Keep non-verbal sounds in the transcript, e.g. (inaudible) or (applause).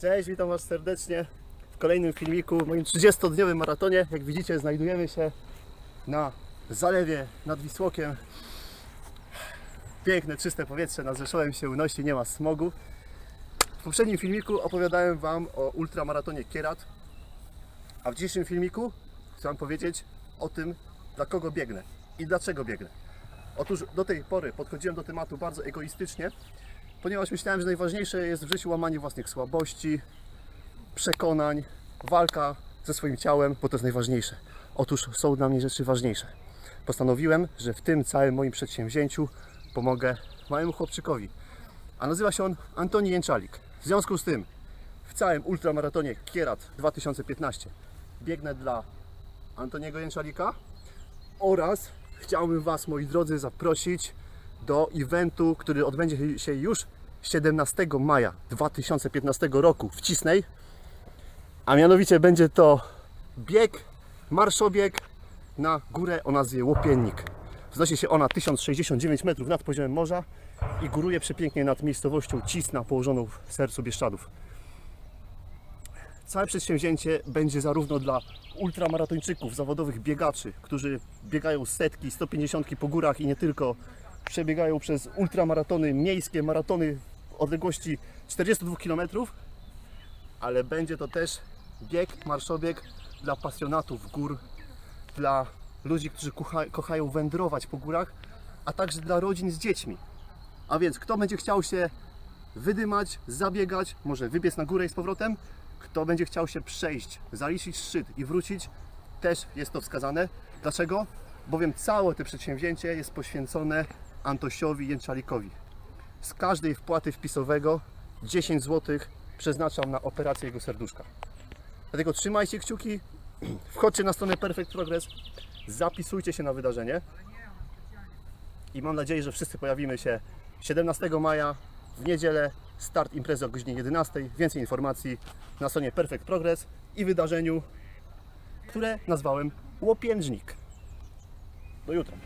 Cześć, witam Was serdecznie w kolejnym filmiku, w moim 30-dniowym maratonie. Jak widzicie, znajdujemy się na zalewie nad Wisłokiem. Piękne, czyste powietrze, nad Rzeszowem się unosi, nie ma smogu. W poprzednim filmiku opowiadałem Wam o ultramaratonie Kierat, a w dzisiejszym filmiku chcę Wam powiedzieć o tym, dla kogo biegnę i dlaczego biegnę. Otóż do tej pory podchodziłem do tematu bardzo egoistycznie, ponieważ myślałem, że najważniejsze jest w życiu łamanie własnych słabości, przekonań, walka ze swoim ciałem, bo to jest najważniejsze. Otóż są dla mnie rzeczy ważniejsze. Postanowiłem, że w tym całym moim przedsięwzięciu pomogę małemu chłopczykowi. A nazywa się on Antoni Jęczalik. W związku z tym w całym ultramaratonie Kierat 2015 biegnę dla Antoniego Jęczalika oraz chciałbym Was, moi drodzy, zaprosić do eventu, który odbędzie się już 17 maja 2015 roku w Cisnej. A mianowicie będzie to bieg, marszobieg na górę o nazwie Łopiennik. Wznosi się ona 1069 metrów nad poziomem morza i góruje przepięknie nad miejscowością Cisna położoną w sercu Bieszczadów. Całe przedsięwzięcie będzie zarówno dla ultramaratończyków, zawodowych biegaczy, którzy biegają setki, 150 po górach i nie tylko, przebiegają przez ultramaratony miejskie, maratony odległości 42 km, ale będzie to też bieg, marszobieg dla pasjonatów gór, dla ludzi, którzy kocha, kochają wędrować po górach, a także dla rodzin z dziećmi. A więc kto będzie chciał się wydymać, zabiegać, może wybiec na górę i z powrotem, kto będzie chciał się przejść, zaliczyć szczyt i wrócić, też jest to wskazane. Dlaczego? Bowiem całe to przedsięwzięcie jest poświęcone Antosiowi Jęczalikowi. Z każdej wpłaty wpisowego 10 zł przeznaczam na operację jego serduszka. Dlatego trzymajcie kciuki, (clears throat) wchodźcie na stronę Perfect Progress, zapisujcie się na wydarzenie i mam nadzieję, że wszyscy pojawimy się 17 maja w niedzielę. Start imprezy o godzinie 11. Więcej informacji na stronie Perfect Progress i wydarzeniu, które nazwałem Łopiężnik. Do jutra.